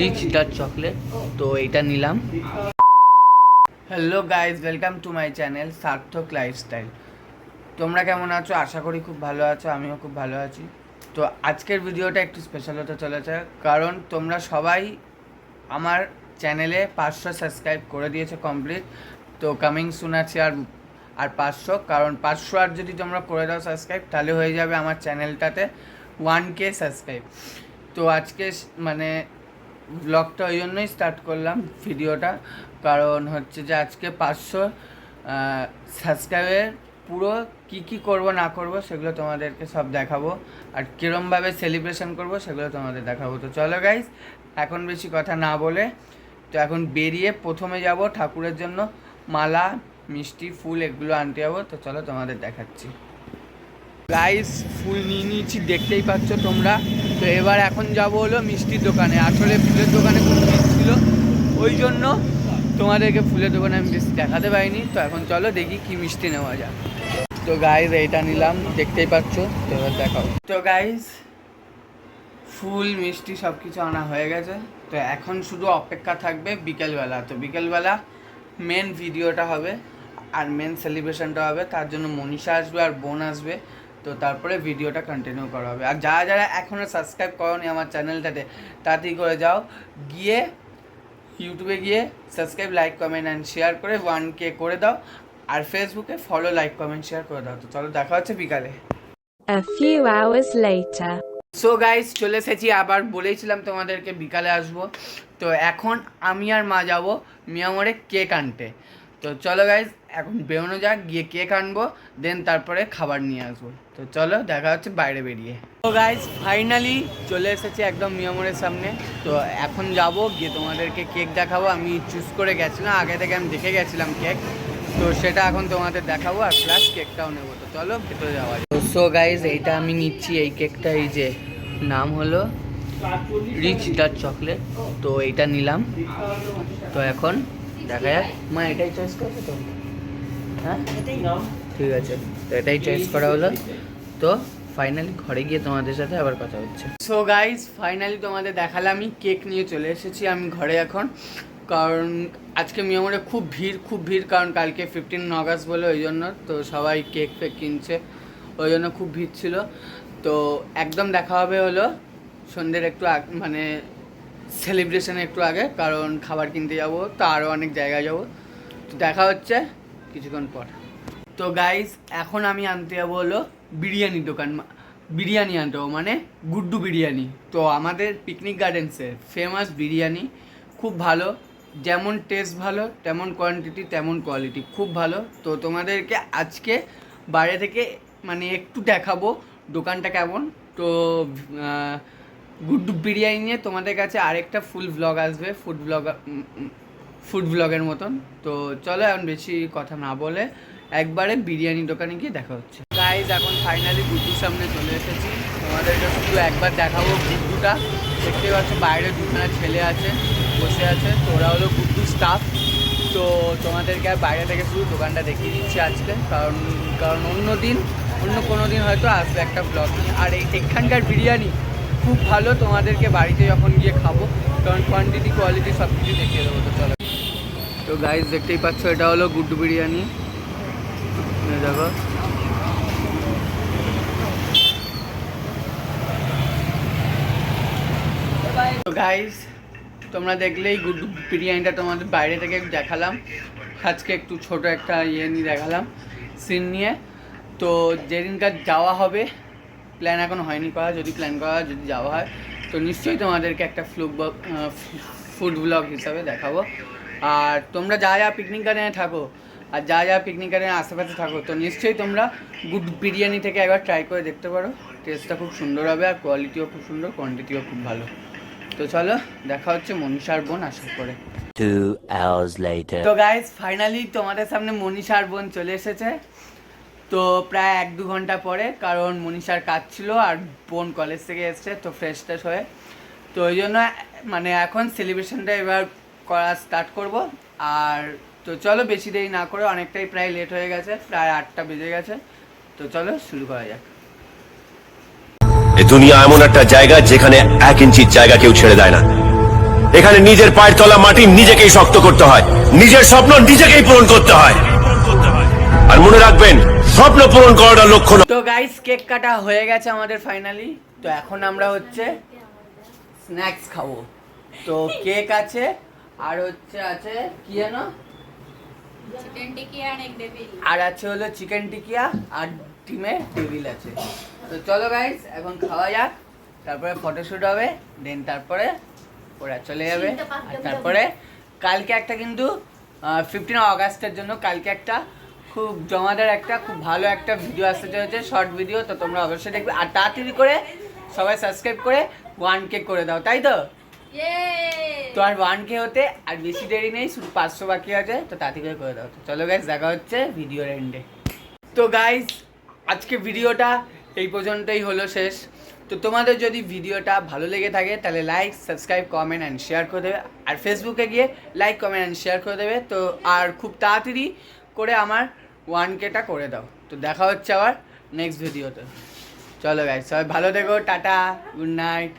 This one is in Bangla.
রিচ ডার্ক চকলেট তো এটা নিলাম। Hello guys welcome to my channel Sarthak lifestyle তোমরা কেমন আছো? আশা করি খুব ভালো আছো, আমিও খুব ভালো আছি। তো আজকের ভিডিওটা একটু স্পেশাল হতে চলেছে, কারণ তোমরা সবাই আমার চ্যানেলে পাঁচশো সাবস্ক্রাইব করে দিয়েছে কমপ্লিট তো কামিং সুন আছে আর আর পাঁচশো, কারণ পাঁচশো আর যদি তোমরা করে দাও সাবস্ক্রাইব তাহলে হয়ে যাবে আমার চ্যানেলটাতে ওয়ান কে সাবস্ক্রাইব তো আজকে মানে ব্লগটা ওই জন্যই স্টার্ট করলাম ভিডিওটা, কারণ হচ্ছে যে আজকে পাঁচশো সাবস্ক্রাইবের পুরো কি কি করব, না করব, সেগুলো তোমাদেরকে সব দেখাবো। আর কীরমভাবে সেলিব্রেশন করব, সেগুলো তোমাদের দেখাবো। তো চলো গাইজ এখন বেশি কথা না বলে, তো এখন বেরিয়ে প্রথমে যাব ঠাকুরের জন্য মালা মিষ্টি ফুল এগুলো আনতে যাব, তো চলো তোমাদের দেখাচ্ছি। গাইস ফুল নিয়ে নিয়েছি, দেখতেই পাচ্ছ তোমরা। তো এবার এখন যাব হলো মিষ্টির দোকানে। আসলে ফুলের দোকানে খুব ছিল, ওই জন্য তোমাদেরকে ফুলের দোকানে আমি বেশি দেখাতে পারিনি। তো এখন চলো দেখি কি মিষ্টি নেওয়া যায়। তো গাইজ এইটা নিলাম, দেখতেই পাচ্ছ, তো এবার দেখাও। তো গাইজ ফুল, মিষ্টি সব কিছু আনা হয়ে গেছে। তো এখন শুধু অপেক্ষা থাকবে বিকেলবেলা। তো বিকেলবেলা মেন ভিডিওটা হবে। আর মেন সেলিব্রেশনটা হবে তার জন্য মনীষা আসবে আর বোন আসবে। তো তারপরে ভিডিওটা কন্টিনিউ করা হবে। আর যারা যারা এখনও সাবস্ক্রাইব করনি আমার চ্যানেলটাতে তাড়াতাড়ি করে যাও। গিয়ে ইউটিউবে গিয়ে subscribe like comment and share করে ওয়ান কে করে দাও। আর ফেসবুকে ফলো লাইক কমেন্ট শেয়ার করে দাও। তো চলো দেখা হচ্ছে বিকালে। A few hours later. So guys চলে এসেছি। আবার বলেইছিলাম তোমাদেরকে বিকালে আসব। তো এখন আমি আর মা যাব মিয়ামরে কেক আনতে। তো চলো গাইস এখন বেরোনো যাক, গিয়ে কেক আনব দেন তারপরে খাবার নিয়ে আসব। তো চলো, দেখা হচ্ছে বাইরে বেরিয়ে। তো গাইস ফাইনালি চলে এসেছি একদম মিয়ামরের সামনে। তো এখন যাব, গিয়ে তোমাদেরকে কেক দেখাবো। আমি চুজ করে গেছিলাম, আগে থেকে আমি দেখে গেছিলাম কেক তো সেটা এখন তোমাদের দেখাবো, আর প্লাস কেকটাও নেব। তো চলো, ভেতরে যাওয়া তো সো গাইজ এইটা আমি নিচ্ছি, এই কেকটা এই যে নাম হলো রিচ ডার্ক চকলেট তো এইটা নিলাম। তো এখন দেখা যাক। মা এটাই চয়েস করবে তো? হ্যাঁ? ঠিক আছে। তো এটাই চয়েস করা হলো। তো ফাইনালি ঘরে গিয়ে তোমাদের সাথে আবার কথা হচ্ছে। সো গাইজ ফাইনালি তোমাদের দেখালামই কেক নিয়ে চলে এসেছি আমি ঘরে এখন। কারণ আজকে মিয়ামরে খুব ভিড় খুব ভিড়। কারণ কালকে ফিফটিন আগস্ট বলে ওই জন্য তো সবাই কেক ফেক কিনছে। ওই জন্য খুব ভিড় ছিল। তো একদম দেখা হবে হলো সন্ধ্যের একটু মানে সেলিব্রেশনে একটু আগে, কারণ খাবার কিনতে যাব, তো আরও অনেক জায়গায় যাব। তো দেখা হচ্ছে কিছুক্ষণ পর। তো গাইস এখন আমি আনতে যাব হলো বিরিয়ানি দোকান বিরিয়ানি আনতে যাব মানে গুড্ডু বিরিয়ানি। তো আমাদের পিকনিক গার্ডেন্সের ফেমাস বিরিয়ানি, খুব ভালো, যেমন টেস্ট ভালো, তেমন কোয়ান্টিটি তেমন কোয়ালিটি খুব ভালো। তো তোমাদেরকে আজকে বাইরে থেকে মানে একটু দেখাবো দোকানটা কেমন। তো গুড্ডু বিরিয়ানি নিয়ে তোমাদের কাছে আরেকটা ফুল ব্লগ আসবে ফুড ব্লগ ফুড ব্লগের মতন। তো চলো এখন বেশি কথা না বলে একবারে বিরিয়ানি দোকানে গিয়ে দেখা হচ্ছে। গাইজ এখন ফাইনালি গুড্ডুর সামনে চলে এসেছি। তোমাদেরকে শুধু একবার দেখাবো গুড্ডুটা। দেখতে পাচ্ছ বাইরে দুখানা ছেলে আছে, বসে আছে। তো ওরা হলো গুড্ডু স্টাফ তো তোমাদেরকে আর বাইরে থেকে শুধু দোকানটা দেখিয়ে দিচ্ছি আজকে। কারণ কারণ অন্য দিন, অন্য কোনো দিন হয়তো আসবে একটা ব্লগ নিয়ে। আর এই এখানকার বিরিয়ানি খুব ভালো, তোমাদেরকে বাড়িতে যখন গিয়ে খাব, কারণ কোয়ান্টিটি কোয়ালিটি সব কিছু দেখিয়ে দেবো, তো চলো। তো গাইজ দেখতেই পাচ্ছ, এটা হলো গুড্ডু বিরিয়ানি। দেখো। তো গাইজ তোমরা দেখলেই গুড বিরিয়ানিটা তোমাদের বাইরে থেকে দেখালাম। আজকে একটু ছোট একটা ইয়ে নিয়ে দেখালাম সিন নিয়ে। তো যেদিনকার যাওয়া হবে প্ল্যান এখন হয়নি করা যদি প্ল্যান করা যদি যাওয়া হয় তো নিশ্চয়ই তোমাদেরকে একটা ফ্লুক ফুড ব্লগ হিসাবে দেখাবো। আর তোমরা যা যা পিকনিক গার্ডেনে থাকো আর যা যা পিকনিক গার্ডেনের আশেপাশে থাকো তো নিশ্চয়ই তোমরা গুড বিরিয়ানি থেকে একবার ট্রাই করে দেখতে পারো। টেস্টটা খুব সুন্দর হবে আর কোয়ালিটিও খুব সুন্দর কোয়ান্টিটিও খুব ভালো। তো চলো দেখা হচ্ছে মনীষার বোন আসার পরে. তো গাইজ ফাইনালি তোমাদের সামনে মনীষার বোন চলে এসেছে। তো প্রায় এক দু ঘণ্টা পরে, কারণ মনীষার কাজ ছিল আর বোন কলেজ থেকে এসছে, তো ফ্রেশ ট্রেশ হয়ে। তো ওই জন্য মানে এখন সেলিব্রেশনটা এবার করা স্টার্ট করব। আর তো চলো বেশি দেরি না করে, অনেকটাই প্রায় লেট হয়ে গেছে, প্রায় আটটা বেজে গেছে। তো চলো শুরু করা যাক। দুনিয়া এমন একটা জায়গা যেখানে এক ইঞ্চির জায়গা কেউ ছেড়ে দেয় না। এখানে নিজের পায়ের তলা মাটি নিজেকেই শক্ত করতে হয়, নিজের স্বপ্ন নিজেকেই পূরণ করতে হয়। আর মনে রাখবেন স্বপ্ন পূরণ করাটা লক্ষ্য নয় তো গাইস কেক কাটা হয়ে গেছে আমাদের ফাইনালি তো এখন আমরা হচ্ছে স্ন্যাক্স খাব। তো কেক আছে আর হচ্ছে আছে কি devil. আর আছে হলো চিকেন টিকিয়া আর ডিমে টেবিল আছে। তো চলো গাইস এখন খাওয়া যাক। তারপরে ফটোশ্যুট হবে দেন তারপরে ওরা চলে যাবে। আর তারপরে কালকে একটা কিন্তু ফিফটিন অগাস্টের জন্য কালকে একটা খুব জমাদার একটা খুব ভালো একটা ভিডিও আসতে চলেছে শর্ট ভিডিও তো তোমরা অবশ্যই দেখবে। আর তাড়াতাড়ি করে সবাই সাবস্ক্রাইব করে ওয়ান কে করে দাও তাই তো! তো আর ওয়ান কে হতে আর বেশি দেরি নেই শুধু পাঁচশো বাকি আছে তো তাড়াতাড়ি করে করে দাও। তো চলো গাইজ দেখা হচ্ছে ভিডিওর এন্ডে তো গাইজ আজকে ভিডিওটা এই পর্যন্তই হলো শেষ। তো তোমাদের যদি ভিডিওটা ভালো লেগে থাকে তাহলে like subscribe comment and share করে দেবে। আর ফেসবুকে গিয়ে লাইক কমেন্ট অ্যান্ড শেয়ার করে দেবে। তো আর খুব তাড়াতাড়ি করে আমার ওয়ান কেটা করে দাও। তো দেখা হচ্ছে আবার নেক্সট ভিডিওতে চলো গাইজ সবাই ভালো থেকো, টাটা গুড নাইট